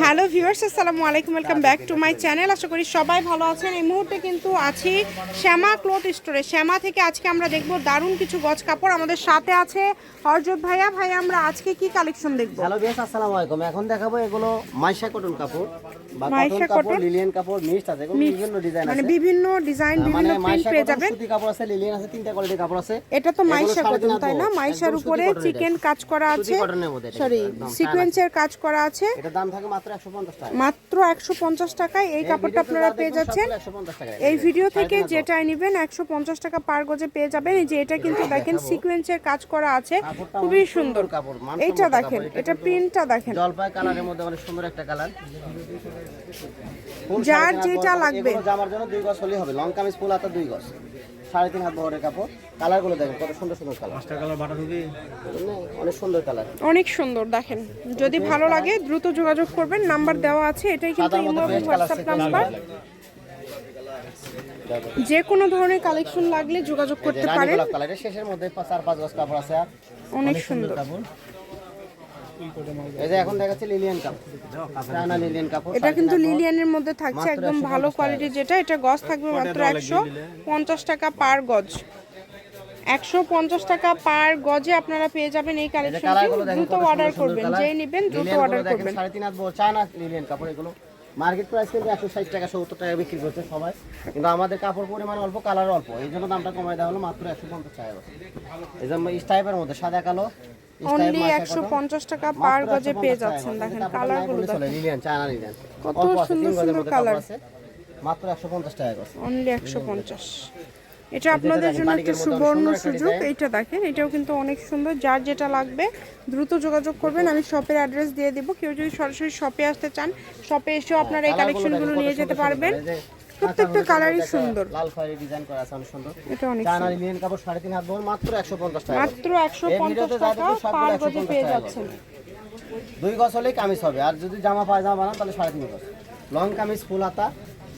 Hello viewers আসসালামু আলাইকুম welcome back to my channel. আশা করি সবাই ভালো আছেন। এই মুহূর্তে কিন্তু আছি শ্যামা ক্লথ স্টোরে। শ্যামা থেকে আজকে আমরা দেখব দারুণ কিছু গজ কাপড়। আমাদের সাথে আছে হরজত ভাইয়া। ভাই আমরা আজকে কি কালেকশন দেখব? হ্যালো বেশ আসসালামু আলাইকুম। এখন দেখাবো এগুলো মাইশা কটন কাপড় বা মাইশা কটন কাপড় লিলিয়ান কাপড় মিক্সড আছে। এগুলো বিভিন্ন ডিজাইন আছে। মানে বিভিন্ন ডিজাইন মানে বিভিন্ন প্রিন্ট পেয়ে যাবেন। সুতি কাপড় আছে লিলিয়ান আছে তিনটা কোয়ালিটির কাপড় আছে। এটা তো মাইশা কটন তাই না। মাইশার উপরে চিকেন কাজ করা আছে। সরি সিকোয়েন্সের কাজ করা আছে। থাকে মাত্র 150 টাকা। মাত্র একশো পঞ্চাশ টাকায় এই কাপড়টা আপনারা পেয়ে যাচ্ছেন। এই ভিডিও থেকে যেটাই নেবেন একশো পঞ্চাশ টাকা পার গজে পেয়ে যাবেন। এই যে এটা কিন্তু দেখেন সিকোয়েন্সের কাজ করা আছে। খুবই সুন্দর কাপড় এইটা দেখেন এটা প্রিন্টটা দেখেন। জলপাই কালারের মধ্যে অনেক সুন্দর একটা কালার। যার যেটা লাগবে। জামার জন্য দুই গজ হলেই হবে। লং কামিজ ফুল হাতা দুই গজ। সাড়ে তিন হাত বহরের কাপড়। কালারগুলো দেখেন কত সুন্দর সুন্দর কালার। কালার বাটা দিবি অনেক সুন্দর কালার। অনেক সুন্দর দেখেন। যদি ভালো লাগে দ্রুত যোগাযোগ করবেন। নাম্বার দেওয়া আছে এটাই কিন্তু ইমো হোয়াটসঅ্যাপ নাম্বার। যে কোনো ধরনের কালেকশন লাগলে যোগাযোগ করতে পারেন। শেষের মধ্যে চার পাঁচ গজ কাপড় আছে। আর অনেক সুন্দর। কাপড়। এই যে এখন দেখাচ্ছে লিলিয়ান এটা কিন্তু লিলিয়ানের মধ্যে থাকছে একদম ভালো টাকা। যেটা এটা গজ থাকবে মাত্র একশো পঞ্চাশ টাকা পার গজ। একশো পঞ্চাশ টাকা পার গজে আপনারা পেয়ে যাবেন এই কালেকশনটি দ্রুত অর্ডার করবেন। যেই নেবেন দ্রুত অর্ডার করবেন। সাড়ে তিন হাত চায়না লিলিয়ান কাপড় এগুলো। মার্কেট প্রাইস কিন্তু একশো ষাট টাকা সত্তর টাকা বিক্রি করছে সবাই। কিন্তু আমাদের কাপড় পরিমাণ অল্প কালার অল্প। এই জন্য দামটা কমাই দেওয়া হলো মাত্র একশো পঞ্চাশ টাকা। এই যে স্টাইপের মধ্যে সাদা কালো অনলি একশো পঞ্চাশ টাকা পার গজে পেয়ে যাচ্ছেন দেখেন কালারগুলো দেখেন। কত সুন্দর সুন্দর কালার। মাত্র একশো পঞ্চাশ টাকা অনলি একশো পঞ্চাশ। এটা আপনাদের জন্য একটা সুবর্ণ সুযোগ এইটা দেখেন এটাও কিন্তু অনেক সুন্দর। যার যেটা লাগবে দ্রুত যোগাযোগ করবেন। আমি শপের অ্যাড্রেস দিয়ে দিব। কেউ যদি সরাসরি শপে আসতে চান শপে এসেও আপনারা এই কালেকশনগুলো নিয়ে যেতে পারবেন। প্রত্যেকটা কালারই সুন্দর। লাল খয়েরি ডিজাইন করা আছে অনেক সুন্দর। এটা অনেক চায়না লিলিয়ান কাপড় সাড়ে তিন হাত বহর মাত্র একশো পঞ্চাশ টাকা মাত্র একশো এই পঞ্চাশ ভিডিওতে যা টাকা দেখবেন পার গজে পেয়ে যাচ্ছেন। দুই গজ হলেই কামিজ হবে আর যদি জামা পায়জামা বানান তাহলে সাড়ে তিন গজ। লং কামিজ ফুল হাতা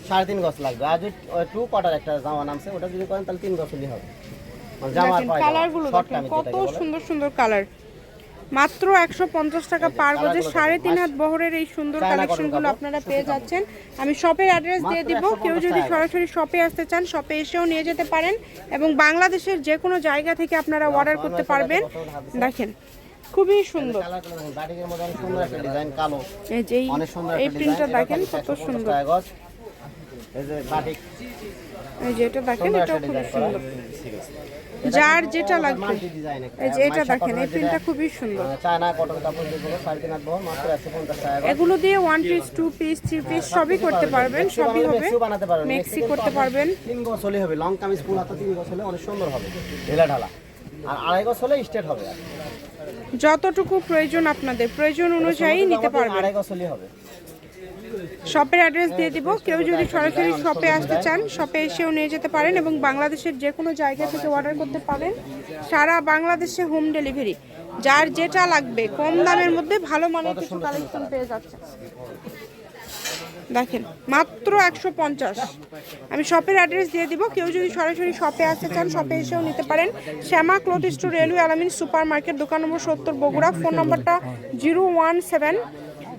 সাড়ে তিন গজ লাগবে। আর যদি টু কোয়ার্টার একটা জামা নামছে ওটা যদি করেন তাহলে তিন গজ হলেই হবে। মানে কালারগুলো দেখেন কত সুন্দর সুন্দর কালার মাত্র একশো পঞ্চাশ টাকা পার গজে সাড়ে তিন। হাত বহরের এই সুন্দর কালেকশনগুলো আপনারা পেয়ে যাচ্ছেন। আমি শপের অ্যাড্রেস দিয়ে দিব। কেউ যদি সরাসরি শপে আসতে চান শপে এসেও নিয়ে যেতে পারেন এবং বাংলাদেশের যে কোনো জায়গা থেকে আপনারা অর্ডার করতে পারবেন। দেখেন খুবই সুন্দর। এই যে প্রিন্টটা দেখেন কত সুন্দর। এই যে বাটিক। এই যে এটা দেখেন সুন্দর। যার যেটা লাগবে। এই যে এটা দেখেন এই প্রিন্টটা খুবই সুন্দর। চায়না কটন কাপড় যেগুলো সাড়ে তিন হাত বহর মাত্র একশো পঞ্চাশ টাকা এগুলো দিয়ে পিস পিস পিস সবই করতে পারবেন সবই হবে। মেক্সি করতে পারবেন। তিন গজ হলে হবে। লং কামিজ ফুল হাতা তিন গজ হলে অনেক সুন্দর হবে। ঢেলা ঢালা। আর আড়াই গজ হলে স্টেট হবে যতটুকু প্রয়োজন আপনাদের প্রয়োজন অনুযায়ী নিতে পারবেন। আড়াই গজ হলে হবে। শপের অ্যাড্রেস দিয়ে দিব। কেউ যদি সরাসরি শপে আসতে চান, শপে এসেও নিয়ে যেতে পারেন এবং বাংলাদেশের যে কোনো জায়গা থেকে অর্ডার করতে পারেন। সারা বাংলাদেশে হোম ডেলিভারি যার যেটা লাগবে, কম দামের মধ্যে ভালো মানের কিছু কালেকশন পেয়ে যাচ্ছে দেখেন, মাত্র একশো পঞ্চাশ। আমি শপের অ্যাড্রেস দিয়ে দিব। কেউ যদি সরাসরি শপে আসতে চান, শপে এসেও নিতে পারেন। Shyama cloth store, railway Alamin super market দোকান নম্বর সত্তর, বগুড়া, ফোন নম্বরটা zero one seven